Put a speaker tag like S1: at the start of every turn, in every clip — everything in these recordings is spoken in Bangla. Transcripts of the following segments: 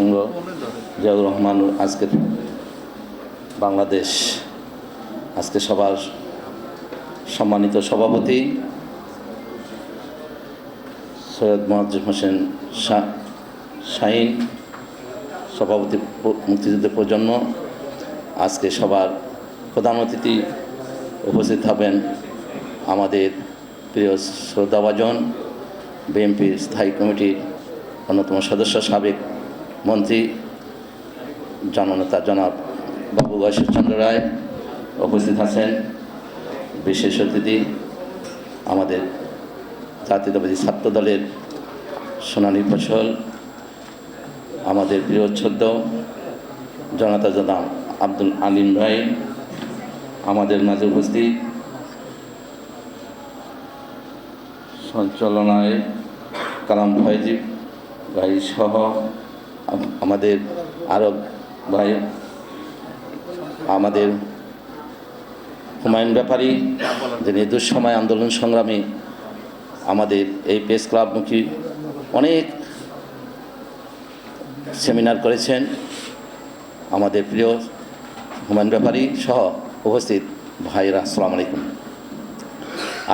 S1: সংঘ জিয়াউর রহমান আজকে বাংলাদেশ, আজকে সবার সম্মানিত সভাপতি, সৈয়দ মোয়াজ্জেম হোসেন শাহিন, সভাপতি মুক্তিযুদ্ধের প্রজন্ম, আজকে সবার প্রধান অতিথি উপস্থিত হবেন আমাদের প্রিয় শ্রদ্ধাভাজন, বিএনপির স্থায়ী কমিটির অন্যতম সদস্য সাবেক মন্ত্রী জননেতা জনাব বাবু চন্দ্র রায় উপস্থিত আছেন। বিশেষ অতিথি আমাদের জাতীয়তাবাদী ছাত্র দলের সোনালী ফসল, আমাদের প্রিয় জনতা জনাব আব্দুল আলিম ভাই আমাদের মাঝে উপস্থিত। সঞ্চালনায় কালাম ভাইজি ভাই সহ আমাদের আরব ভাই, আমাদের হুমায়ুন ব্যাপারী, যিনি দুঃসময় আন্দোলন সংগ্রামে, আমাদের এই প্রেস ক্লাবমুখী অনেক সেমিনার করেছেন। আমাদের প্রিয় হুমায়ুন ব্যাপারী সহ উপস্থিত ভাইরা আসসালামু আলাইকুম।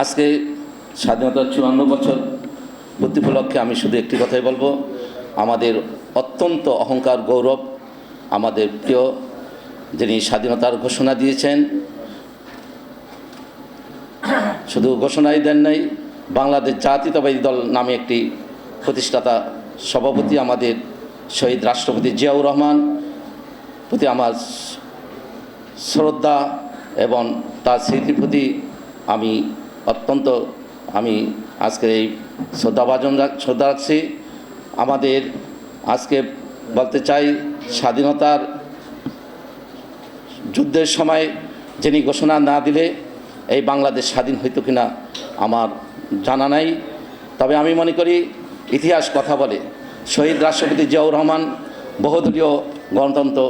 S1: আজকে স্বাধীনতার চুয়ান্ন বছর পূর্তি উপলক্ষে আমি শুধু একটি কথাই বলব, আমাদের অত্যন্ত অহংকার, গৌরব আমাদের প্রিয় যিনি স্বাধীনতার ঘোষণা দিয়েছেন। শুধু ঘোষণাই দেন নাই, বাংলাদেশ জাতীয়তাবাদী দল নামে একটি প্রতিষ্ঠাতা সভাপতি আমাদের শহীদ রাষ্ট্রপতি জিয়াউর রহমান, প্রতি আমার শ্রদ্ধা এবং তার স্মৃতির প্রতি আমি অত্যন্ত, আমি আজকে এই শ্রদ্ধাভাজন, শ্রদ্ধা রাখছি। আমাদের আজকে বলতে চাই, স্বাধীনতার যুদ্ধের সময় যিনি ঘোষণা না দিলে এই বাংলাদেশ স্বাধীন হইতো কিনা আমার জানা নাই। তবে আমি মনে করি, ইতিহাস কথা বলে, শহীদ রাষ্ট্রপতি জিয়াউর রহমান বহুদলীয় গণতন্ত্র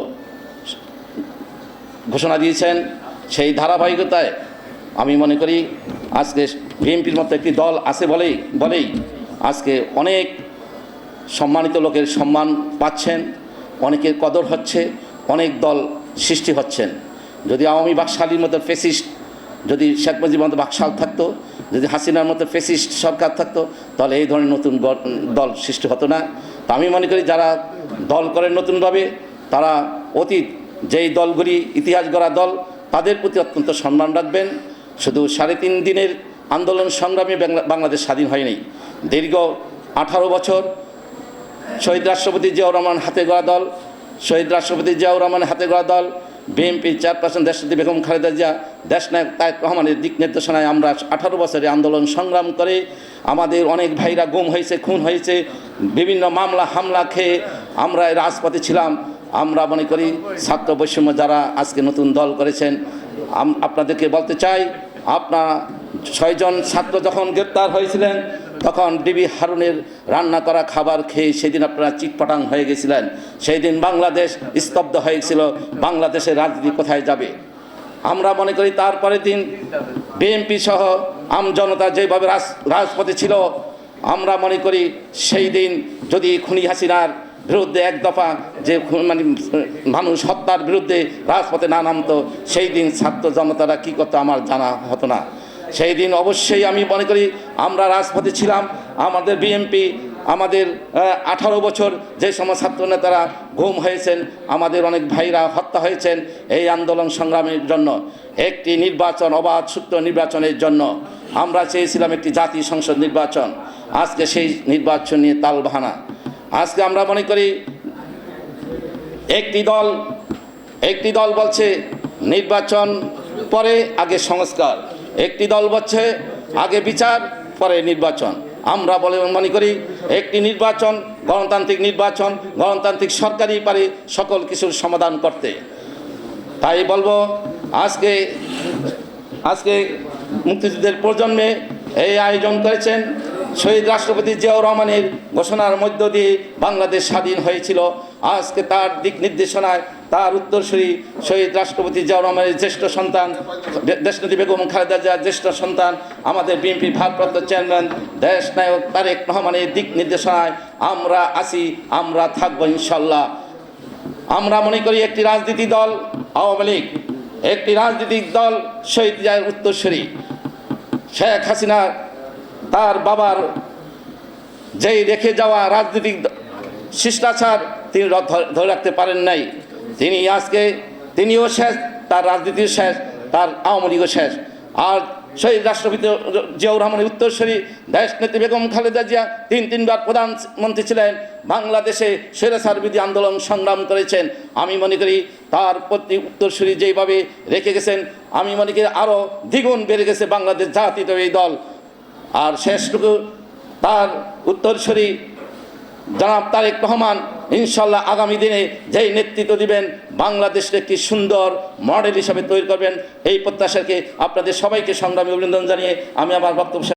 S1: ঘোষণা দিয়েছেন। সেই ধারাবাহিকতায় আমি মনে করি, আজকে বিএনপির মতো একটি দল আছে বলেই বলেই আজকে অনেক সম্মানিত লোকের সম্মান পাচ্ছেন, অনেকের কদর হচ্ছে, অনেক দল সৃষ্টি হচ্ছেন। যদি আওয়ামী বাকশালীর মতো ফেসিস্ট, যদি শেখ মুজিবের মতো বাকশাল থাকতো, যদি হাসিনার মতো ফেসিস্ট সরকার থাকতো, তাহলে এই ধরনের নতুন দল সৃষ্টি হতো না। তো আমি মনে করি যারা দল করেন নতুনভাবে, তারা অতীত যেই দলগুলি ইতিহাস গড়া দল, তাদের প্রতি অত্যন্ত সম্মান রাখবেন। শুধু সাড়ে তিন দিনের আন্দোলন সংগ্রামে বাংলাদেশ স্বাধীন হয়নি। দীর্ঘ আঠারো বছর শহীদ রাষ্ট্রপতি জিয়াউর রহমান হাতে গড়া দল, শহীদ রাষ্ট্রপতি জিয়াউর রহমানের হাতে গড়া দল, বিএনপি চেয়ারপারসন দেশনেত্রী বেগম খালেদা জিয়া, দেশনায়ক তায়েক রহমানের দিক নির্দেশনায় আমরা আঠারো বছরে আন্দোলন সংগ্রাম করে। আমাদের অনেক ভাইরা গুম হয়েছে, খুন হয়েছে, বিভিন্ন মামলা, হামলা খেয়ে আমরা রাজপথে ছিলাম। আমরা মনে করি ছাত্র বৈষম্য যারা আজকে নতুন দল করেছেন আপনাদেরকে বলতে চাই, আপনার ছয়জন ছাত্র যখন গ্রেপ্তার হয়েছিলেন তখন ডিবি হারুনের রান্না করা খাবার খেয়ে সেদিন আপনারা চিটপটাং হয়ে গেছিলেন। সেই দিন বাংলাদেশ স্তব্ধ হয়েছিল বাংলাদেশের রাজনীতি কোথায় যাবে? আমরা মনে করি তারপরের দিন বিএনপি সহ আম জনতা যেভাবে রাজ, রাজপথে ছিল, আমরা মনে করি সেই দিন যদি খুনি হাসিনার বিরুদ্ধে এক দফা যে মানে মানুষ হত্যার বিরুদ্ধে রাজপথে না নামতো, সেই দিন ছাত্র জনতারা কী করতো আমার জানা হতো না। সেই দিন অবশ্যই আমি মনে করি আমরা রাজপথে ছিলাম, আমাদের বিএনপি আমাদের আঠারো বছর যে সময় ছাত্র নেতারা গুম হয়েছেন, আমাদের অনেক ভাইরা হত্যা হয়েছেন এই আন্দোলন সংগ্রামের জন্য। একটি নির্বাচন, অবাধ সুস্থ নির্বাচনের জন্য আমরা চেয়েছিলাম একটি জাতীয় সংসদ নির্বাচন। আজকে সেই নির্বাচন নিয়ে তাল তালবাহানা। আজকে আমরা মনে করি একটি দল একটি দল বলছে নির্বাচন পরে আগে সংস্কার। একটি দল বলছে, আগে বিচার, পরে নির্বাচন। আমরা বলে মনে করি, একটি নির্বাচন, গণতান্ত্রিক নির্বাচন, গণতান্ত্রিক সরকারই পারে সকল কিছুর সমাধান করতে। তাই বলব, আজকে আজকে মুক্তিযুদ্ধের প্রজন্মে এই আয়োজন করেছেন শহীদ রাষ্ট্রপতি জিয়াউর রহমানের ঘোষণার মধ্য দিয়ে বাংলাদেশ স্বাধীন হয়েছিল। আজকে তার দিক নির্দেশনায় তার উত্তরসূরি শহীদ রাষ্ট্রপতি জিয়াউর জ্যেষ্ঠ সন্তান, দে- দেশনেত্রী বেগম খালেদা জিয়ার জ্যেষ্ঠ সন্তান, আমাদের বিএনপির ভারপ্রাপ্ত চেয়ারম্যান দেশ নায়ক তারেক রহমানের দিক নির্দেশনায় আমরা আছি, আমরা থাকব ইনশাল্লাহ। আমরা মনে করি একটি রাজনীতি দল, আওয়ামী লীগ, একটি রাজনৈতিক দল শহীদ জিয়ার উত্তরসূরি। শেখ হাসিনা তার বাবার যেই রেখে যাওয়া রাজনৈতিক শিষ্টাচার তিনি ধরে রাখতে পারেন নাই। তিনি আজকে, তিনিও শেষ, তার রাজনীতিও শেষ, তার আওয়ামী লীগও শেষ। আর শহীদ রাষ্ট্রপতি জিয়াউর রহমানের উত্তরসূরি দেশ নেত্রী বেগম খালেদা জিয়া তিন, তিনবার প্রধানমন্ত্রী ছিলেন। বাংলাদেশে স্বৈরাচার বিধি আন্দোলন সংগ্রাম করেছেন। আমি মনে করি তার প্রতি উত্তরসূরি যেইভাবে রেখে গেছেন, আমি মনে করি আরও দ্বিগুণ বেড়ে গেছে বাংলাদেশ জাতীয় এই দল। আর শেষটুকু তার উত্তরসূরি জনাব তারেক রহমান ইনশাল্লাহ আগামী দিনে যেই নেতৃত্ব দিবেন, বাংলাদেশকে একটি সুন্দর মডেল হিসাবে তৈরি করবেন, এই প্রত্যাশাকে আপনাদের সবাইকে সংগ্রামী অভিনন্দন জানিয়ে আমি আমার বক্তব্য